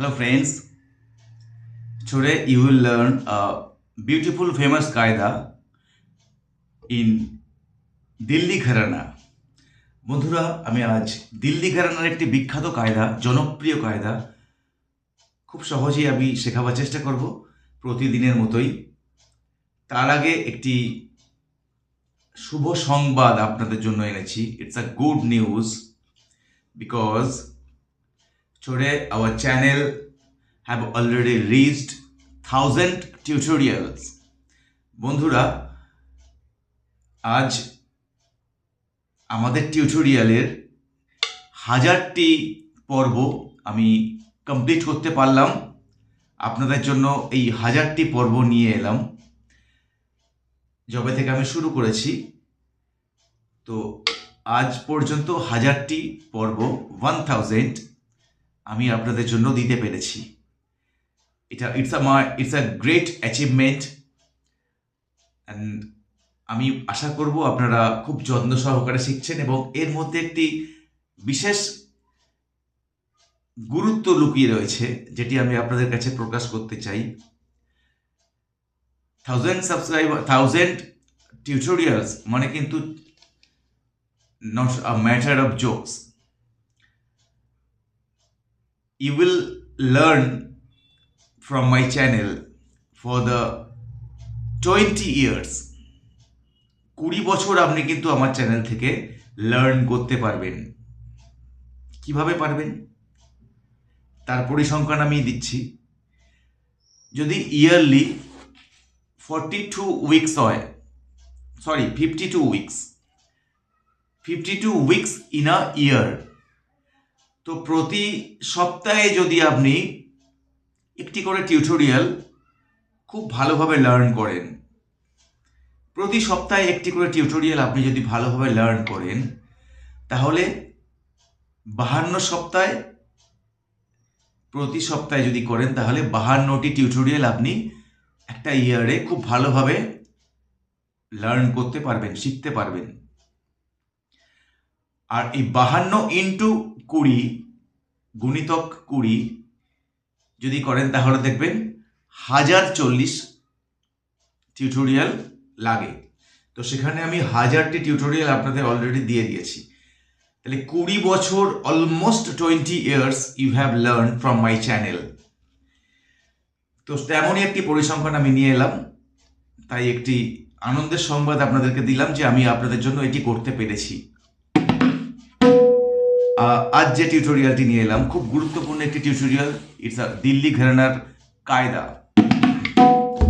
Hello, friends. Today you will learn a beautiful, famous qaida in Delhi ঘরানা বন্ধুরা আমি আজ দিল্লি ঘরানার একটি বিখ্যাত কায়দা জনপ্রিয় কায়দা খুব সহজেই আমি শেখাবার চেষ্টা করব প্রতিদিনের মতোই। তার আগে একটি শুভ সংবাদ আপনাদের জন্য এনেছি। It's a good news because Today, our channel have already reached thousand tutorials. বন্ধুরা আজ আমাদের টিউটোরিয়ালের হাজারটি পর্ব আমি কমপ্লিট করতে পারলাম আপনাদের জন্য এই হাজারটি পর্ব নিয়ে এলাম যবে থেকে আমি শুরু করেছি তো আজ পর্যন্ত হাজারটি পর্ব ওয়ান থাউজেন্ড আমি আপনাদের জন্য দিতে পেরেছি। এটা it's a my it's a great achievement and আমি আশা করব আপনারা খুব যত্ন সহকারে শিখছেন এবং এর মধ্যে একটি বিশেষ গুরুত্ব লুকিয়ে রয়েছে, যেটি আমি আপনাদের কাছে প্রকাশ করতে চাই। থাউজেন্ড সাবস্ক্রাইবার থাউজেন্ড টিউটোরিয়ালস মানে কিন্তু not a matter of jokes you will learn from my channel for the 20 years. কুড়ি বছর আপনি কিন্তু আমার চ্যানেল থেকে লার্ন করতে পারবেন। কীভাবে পারবেন? তার পরিসংখ্যান আমি দিচ্ছি। যদি ইয়ারলি ফর্টি টু উইকস হয় sorry fifty two weeks fifty two weeks in a year তো প্রতি সপ্তাহে যদি আপনি একটি করে টিউটোরিয়াল খুব ভালোভাবে লার্ন করেন, প্রতি সপ্তাহে একটি করে টিউটোরিয়াল আপনি যদি ভালোভাবে লার্ন করেন, তাহলে বাহান্ন সপ্তাহে, প্রতি সপ্তাহে যদি করেন, তাহলে বাহান্নটি টিউটোরিয়াল আপনি একটা ইয়ারে খুব ভালোভাবে লার্ন করতে পারবেন, শিখতে পারবেন। আর এই বাহান্ন ইন্টু কুড়ি গুণিতক কুড়ি যদি করেন তাহলে দেখবেন হাজার চল্লিশ টিউটোরিয়াল লাগে। তো সেখানে আমি হাজারটি টিউটোরিয়াল আপনাদের অলরেডি দিয়ে দিয়েছি। তাহলে কুড়ি বছর almost twenty years you have learn from my channel তো তেমনই একটি পরিসংখ্যান আমি নিয়ে এলাম। তাই একটি আনন্দের সংবাদ আপনাদেরকে দিলাম যে আমি আপনাদের জন্য এটি করতে পেরেছি। আজ যে টিউটোরিয়ালটি নিয়ে এলাম, খুব গুরুত্বপূর্ণ একটি টিউটোরিয়াল ইটস দিল্লি ঘরানার কায়দা।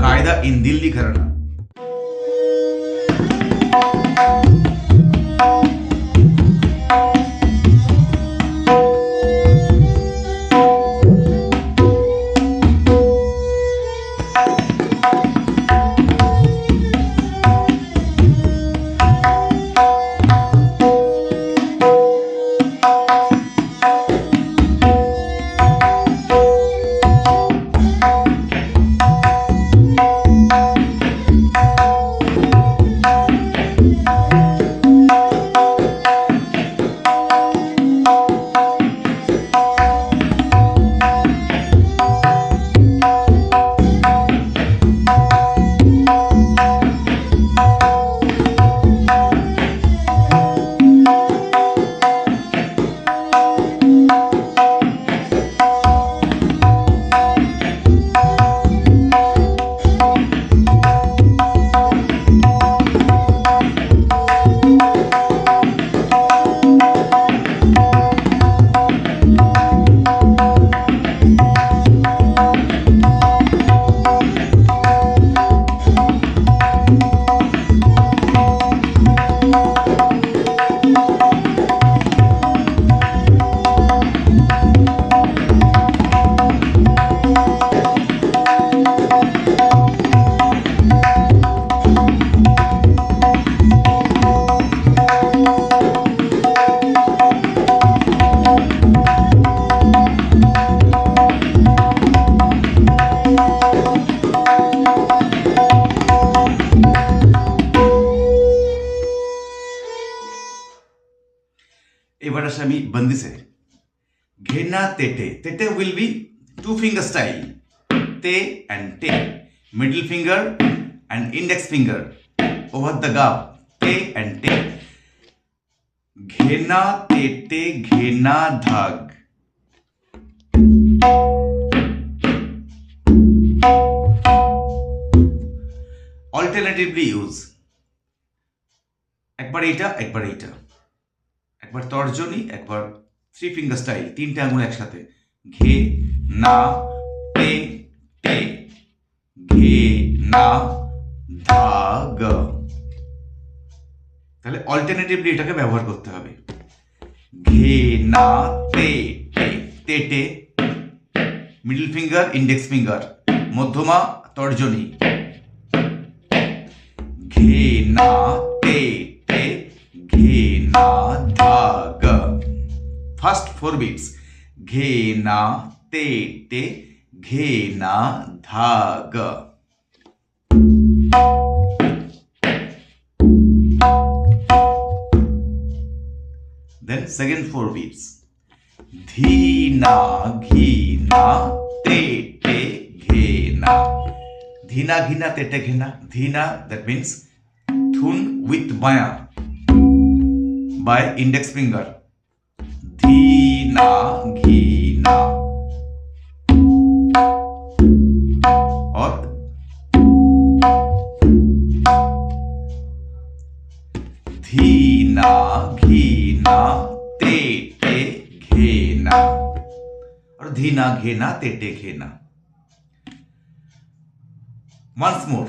কায়দা in Delhi gharana. এবার আসে আমি বন্দিসে ঘেনা তেটে তেটে will be two finger style te and te middle finger and index finger over the gap te and te ঘেনা তেতে ঘেনা ধাগ অল্টারনেটিভলি ইউজ একবার এইটা একবার এইটা একবার তর্জনী একবার থ্রি ফিঙ্গার স্টাইল তিনটে আঙুল একসাথে। ঘে, না টে টে ঘে, না, ধা, গ। তাহলে অল্টারনেটিভলি এটাকে ব্যবহার করতে হবে। ঘে, না, তে টে তে টে মিডল ফিঙ্গার ইন্ডেক্স ফিঙ্গার মধ্যমা, তর্জনী। ঘে, না, তে টে ঘে, না, ধা, গ। ফার্স্ট ফোর বিটস ঘে না তে টে ঘে না ধা গ Then second four beats. ধীনা ঘিনা তে টে ঘেনা ধীনা ঘিনা তেটে ঘেনা ধীনা that means thun with baya by index finger घीना घीना और धीना, घीना, तेटे, घेना। और धीना, घेना, तेटे, घेना। Once more.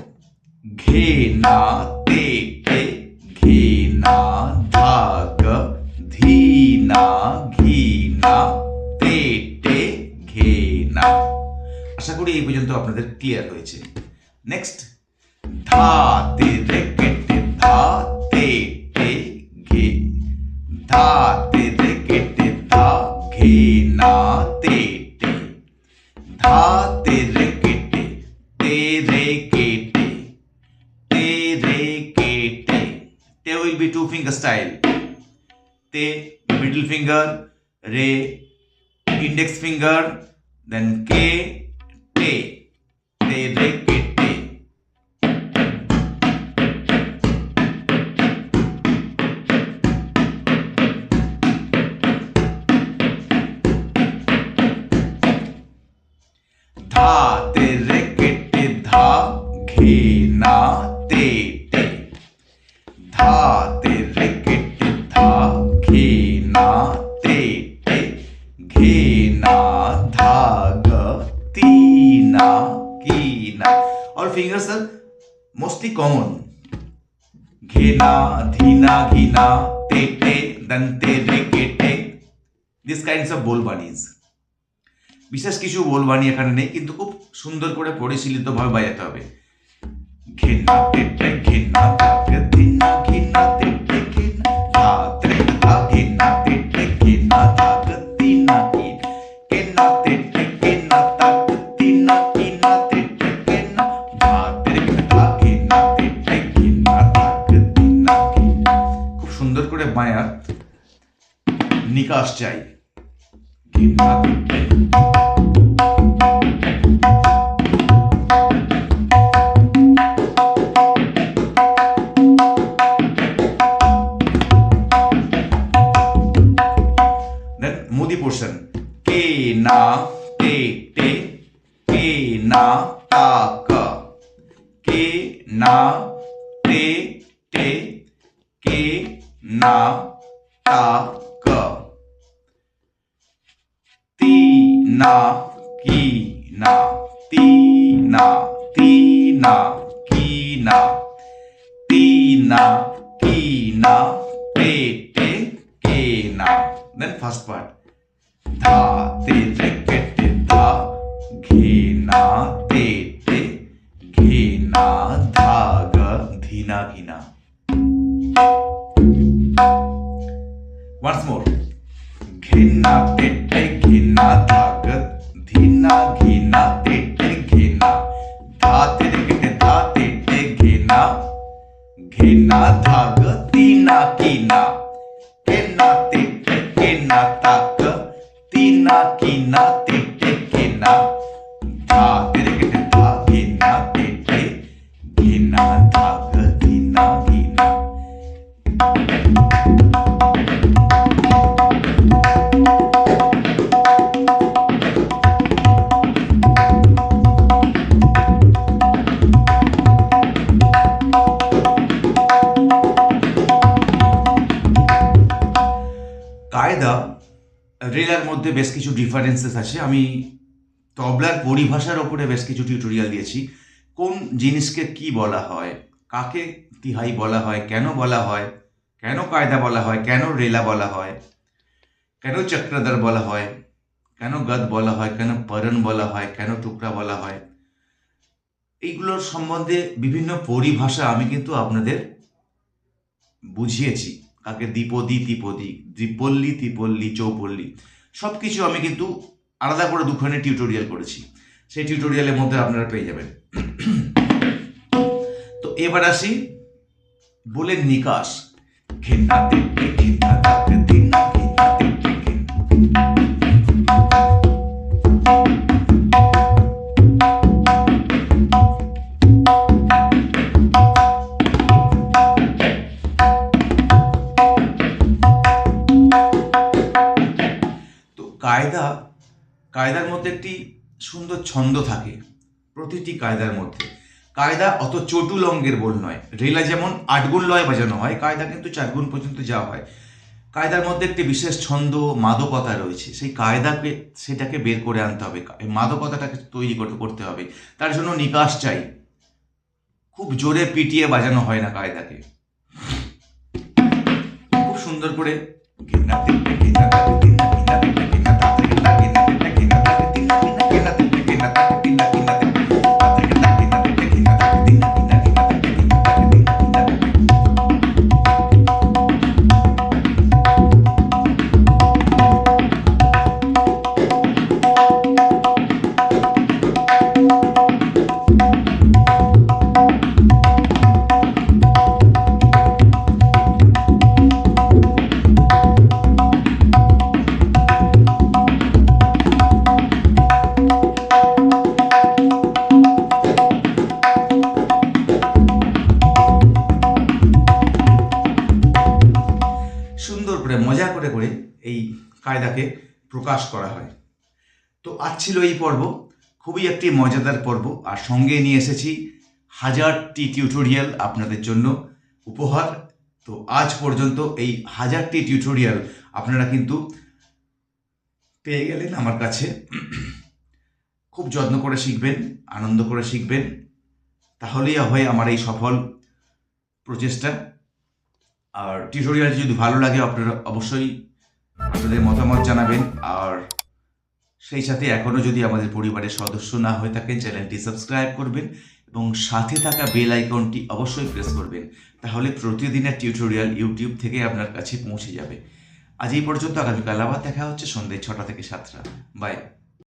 घेना, तेटे, घेना, धाग, धीना घी ধীনা ঘিনা তেটে ঘেনা আশা করি এই পর্যন্ত আপনাদের ক্লিয়ার হয়েছে নেক্সট ধা তে রে কেটে ধা তে টে ঘে ধা তে রে কেটে ধা ঘে না তে টে ধা তে রে কেটে তে রে কেটে তে রে কেটে তে will be two finger style te, middle finger re index finger then k te te re ke te धा ते ग ती ना की ना all fingers are mostly common ঘেনা ধীনা ঘিনা তেটে দন্তে রেকেটে this kinds of বোলবানিজ বিশেষ কিছু বোলবানি এখানে নেই কিন্তু খুব সুন্দর করে পরিশীলিতভাবে বাজাতে হবে ঘেনা তেটে ঘেনা তাকে ধীনা ঘিনা তেটে ঘেনা ধা তেটে ধা ঘেনা তেটে portion. Ke na te te ke na ta ka. Ke na te te ke na ta ka. Ti na ki na ti na ti na ki na ti na ki na te te ke na. Then first part. था तिल कटता घीना देते घीना, धाग Dhina घीना। Once more घिना देते घिना, धाग মধ্যে বেশ কিছু differences আছে। আমি তবলার পরিভাষার ওপরে বেশ কিছু টিউটোরিয়াল দিয়েছি। কোন জিনিসকে কি বলা হয়, কাকে তিহাই বলা হয়, কেন বলা হয়, কেন কায়দা বলা হয়, কেন রেলা বলা হয়, কেন চক্রধর বলা হয়, কেন গদ বলা হয়, কেন পরন বলা হয়, কেন টুকরা বলা হয়, এইগুলোর সম্বন্ধে বিভিন্ন পরিভাষা আমি কিন্তু আপনাদের বুঝিয়েছি। কাকে দ্বিপদী ত্রিপদী দ্বিপল্লী ত্রিপল্লী চৌপল্লী। সব কিছু আমি কিন্তু আলাদা করে দুখানে টিউটোরিয়াল করেছি। সেই টিউটোরিয়ালের মধ্যে আপনারা পেয়ে যাবেন। তো এবার আসি বলে নিকাশ ঘেন্না কায়দা, কায়দার মধ্যে একটি সুন্দর ছন্দ থাকে, প্রতিটি কায়দার মধ্যে। কায়দা অত চটুল অঙ্গের বোল নয়। রেলা যেমন আটগুণ লয় বাজানো হয়, কায়দা কিন্তু চারগুণ পর্যন্ত যাওয়া হয়। কায়দার মধ্যে একটি বিশেষ ছন্দ, মাদকতা রয়েছে। সেই কায়দাকে, সেটাকে বের করে আনতে হবে। মাদকতাটাকে তৈরি করতে করতে হবে। তার জন্য নিকাশ চাই। খুব জোরে পিটিয়ে বাজানো হয় না কায়দাকে। খুব সুন্দর করে ঘেন্না সুন্দর করে, মজা করে করে এই কায়দাকে প্রকাশ করা হয়। তো আজ ছিল এই পর্ব, খুবই একটি মজাদার পর্ব, আর সঙ্গে নিয়ে এসেছি হাজারটি টিউটোরিয়াল আপনাদের জন্য উপহার। তো আজ পর্যন্ত এই হাজারটি টিউটোরিয়াল আপনারা কিন্তু পেয়ে গেলেন আমার কাছে। খুব যত্ন করে শিখবেন, আনন্দ করে শিখবেন। তাহলেই হয় আমার এই সফল প্রচেষ্টা। আর টিউটোরিয়াল যদি ভালো লাগে, আপনারা অবশ্যই আপনাদের মতামত জানাবেন। আর সেই সাথে এখনও যদি আমাদের পরিবারের সদস্য না হয়ে থাকেন, চ্যানেলটি সাবস্ক্রাইব করবেন এবং সাথে থাকা বেল আইকনটি অবশ্যই প্রেস করবেন। তাহলে প্রতিদিনের টিউটোরিয়াল ইউটিউব থেকে আপনার কাছে পৌঁছে যাবে। আজ এই পর্যন্ত, আগামীকাল আবার দেখা হচ্ছে সন্ধ্যে ছটা থেকে সাতটা। বাই